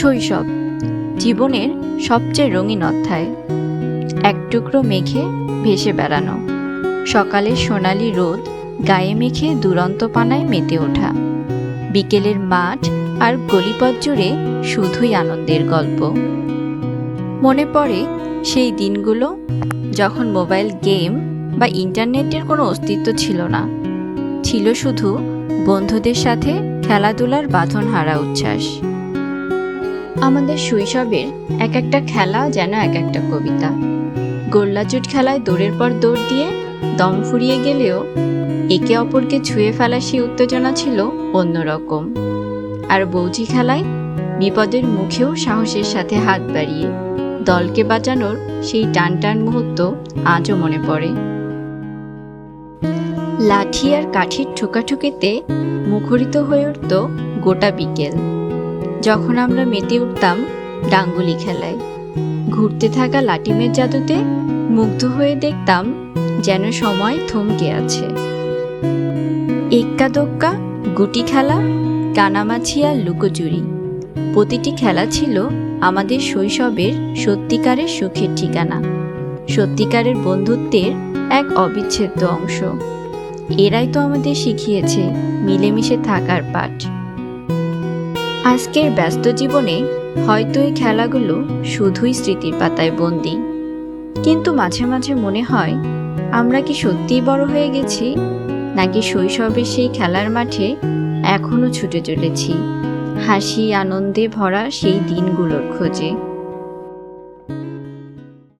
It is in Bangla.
শৈশব, জীবনের সবচেয়ে রঙিন অধ্যায়। এক টুকরো মেঘে ভেসে বেড়ানো। সকালের সোনালি রোদ গায়ে মেখে দুরন্ত পানায় মেতে ওঠা। বিকেলের মাঠ আর গলিপথ জুড়ে শুধুই আনন্দের গল্প। মনে পড়ে সেই দিনগুলো যখন মোবাইল গেম বা ইন্টারনেটের কোনো অস্তিত্ব ছিল না। ছিল শুধু বন্ধুদের সাথে খেলাধুলার বাঁধন হারা উচ্ছ্বাস। আমাদের শৈশবের এক একটা খেলা যেন এক একটা কবিতা। গোল্লাচুট খেলায় দৌড়ের পর দৌড় দিয়ে দম ফুরিয়ে গেলেও একে অপরকে ছুঁয়ে ফেলা সেই উত্তেজনা ছিল অন্যরকম। আর বৌজি খেলায় বিপদের মুখেও সাহসের সাথে হাত বাড়িয়ে দলকে বাঁচানোর সেই টান টান মুহূর্ত আজও মনে পড়ে। লাঠি আর কাঠির ঠোকাঠুকিতে মুখরিত হয়ে উঠত গোটা বিকেল। যখন আমরা মেতে উঠতাম ডাঙ্গুলি খেলায়, ঘুরতে থাকা লাটিমের জাদুতে মুগ্ধ হয়ে দেখতাম যেন সময় থমকে আছে। এক্কা দোক্কা গুটি খেলা, কানামাছি আর লুকোচুরি, প্রতিটি খেলা ছিল আমাদের শৈশবের সত্যিকারের সুখের ঠিকানা, সত্যিকারের বন্ধুত্বের এক অবিচ্ছেদ্য অংশ। এরাই তো আমাদের শিখিয়েছে মিলেমিশে থাকার পাঠ। আজকের ব্যস্ত জীবনে হয়তো এই খেলাগুলো শুধুই স্মৃতির পাতায় বন্দি। কিন্তু মাঝে মাঝে মনে হয়, আমরা কি সত্যিই বড় হয়ে গেছি, নাকি শৈশবে সেই খেলার মাঠে এখনও ছুটে চলেছি। হাসি, আনন্দে ভরা সেই দিনগুলোর খোঁজে।